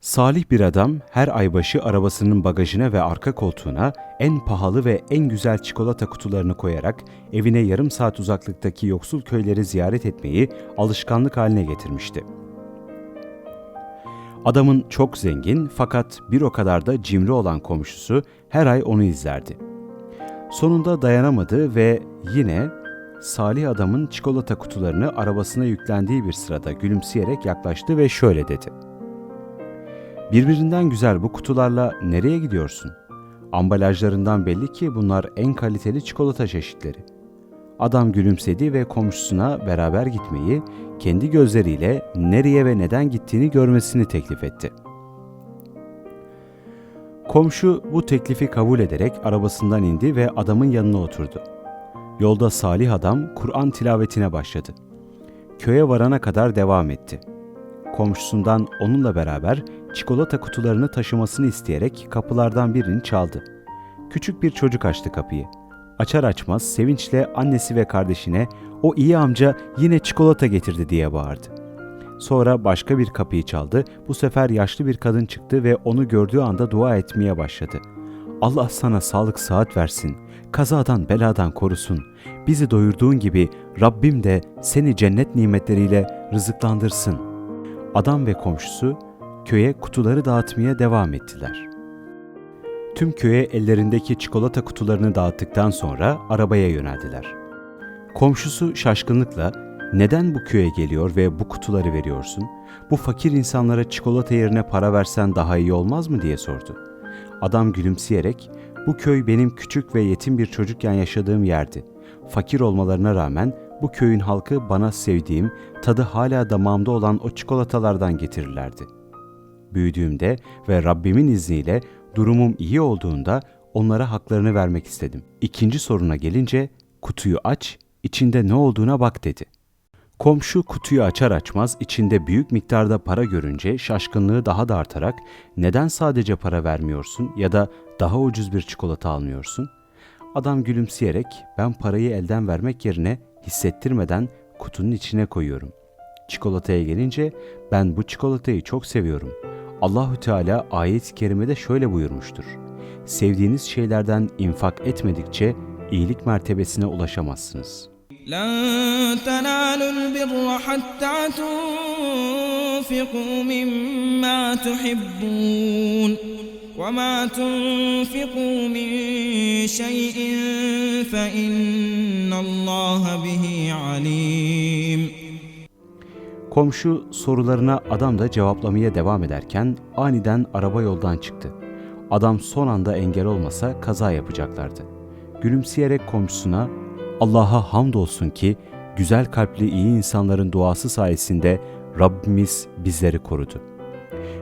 Salih bir adam her ay başı arabasının bagajına ve arka koltuğuna en pahalı ve en güzel çikolata kutularını koyarak evine yarım saat uzaklıktaki yoksul köyleri ziyaret etmeyi alışkanlık haline getirmişti. Adamın çok zengin fakat bir o kadar da cimri olan komşusu her ay onu izlerdi. Sonunda dayanamadı ve yine Salih adamın çikolata kutularını arabasına yüklendiği bir sırada gülümseyerek yaklaştı ve şöyle dedi. Birbirinden güzel bu kutularla nereye gidiyorsun? Ambalajlarından belli ki bunlar en kaliteli çikolata çeşitleri. Adam gülümsedi ve komşusuna beraber gitmeyi, kendi gözleriyle nereye ve neden gittiğini görmesini teklif etti. Komşu bu teklifi kabul ederek arabasından indi ve adamın yanına oturdu. Yolda Salih adam Kur'an tilavetine başladı. Köye varana kadar devam etti. Komşusundan onunla beraber çikolata kutularını taşımasını isteyerek kapılardan birini çaldı. Küçük bir çocuk açtı kapıyı. Açar açmaz sevinçle annesi ve kardeşine o iyi amca yine çikolata getirdi diye bağırdı. Sonra başka bir kapıyı çaldı. Bu sefer yaşlı bir kadın çıktı ve onu gördüğü anda dua etmeye başladı. Allah sana sağlık sıhhat versin, kazadan beladan korusun. Bizi doyurduğun gibi Rabbim de seni cennet nimetleriyle rızıklandırsın. Adam ve komşusu köye kutuları dağıtmaya devam ettiler. Tüm köye ellerindeki çikolata kutularını dağıttıktan sonra arabaya yöneldiler. Komşusu şaşkınlıkla neden bu köye geliyor ve bu kutuları veriyorsun? Bu fakir insanlara çikolata yerine para versen daha iyi olmaz mı diye sordu. Adam gülümseyerek bu köy benim küçük ve yetim bir çocukken yaşadığım yerdi. Fakir olmalarına rağmen bu köyün halkı bana sevdiğim, tadı hala damağımda olan o çikolatalardan getirirlerdi. Büyüdüğümde ve Rabbimin izniyle durumum iyi olduğunda onlara haklarını vermek istedim. İkinci soruna gelince kutuyu aç, içinde ne olduğuna bak dedi. Komşu kutuyu açar açmaz içinde büyük miktarda para görünce şaşkınlığı daha da artarak neden sadece para vermiyorsun ya da daha ucuz bir çikolata almıyorsun? Adam gülümseyerek ben parayı elden vermek yerine hissettirmeden kutunun içine koyuyorum. Çikolataya gelince ben bu çikolatayı çok seviyorum. Allahü Teala ayet-i kerimede şöyle buyurmuştur. Sevdiğiniz şeylerden infak etmedikçe iyilik mertebesine ulaşamazsınız. لن تنالوا البر حتى تنفقوا مما تحبون وما تنفقوا من شيء فإن الله به عليم Komşu sorularına adam da cevaplamaya devam ederken aniden araba yoldan çıktı. Adam son anda engel olmasa kaza yapacaklardı. Gülümseyerek komşusuna Allah'a hamdolsun ki güzel kalpli iyi insanların duası sayesinde Rabbimiz bizleri korudu.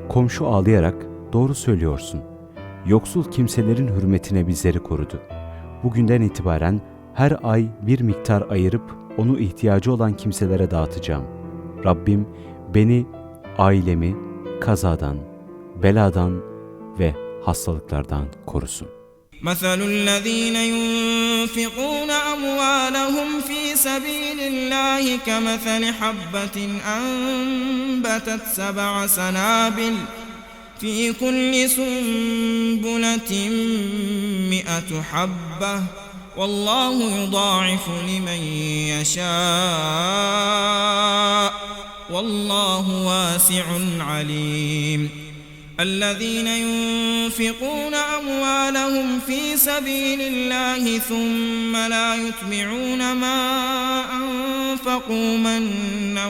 Komşu ağlayarak doğru söylüyorsun. Yoksul kimselerin hürmetine bizleri korudu. Bugünden itibaren her ay bir miktar ayırıp onu ihtiyacı olan kimselere dağıtacağım. Rabbim beni, ailemi kazadan, beladan ve hastalıklardan korusun. مثل الذين ينفقون أموالهم في سبيل الله كمثل حبة أنبتت سبع سنابل في كل سنبلة مئة حبة والله يضاعف لمن يشاء والله واسع عليم الذين ينفقون أموالهم في سبيل الله ثم لا يتبعون ما أنفقوا منا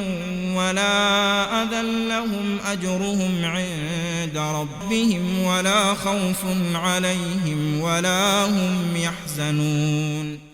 ولا أذى لهم أجرهم عند ربهم ولا خوف عليهم ولا هم يحزنون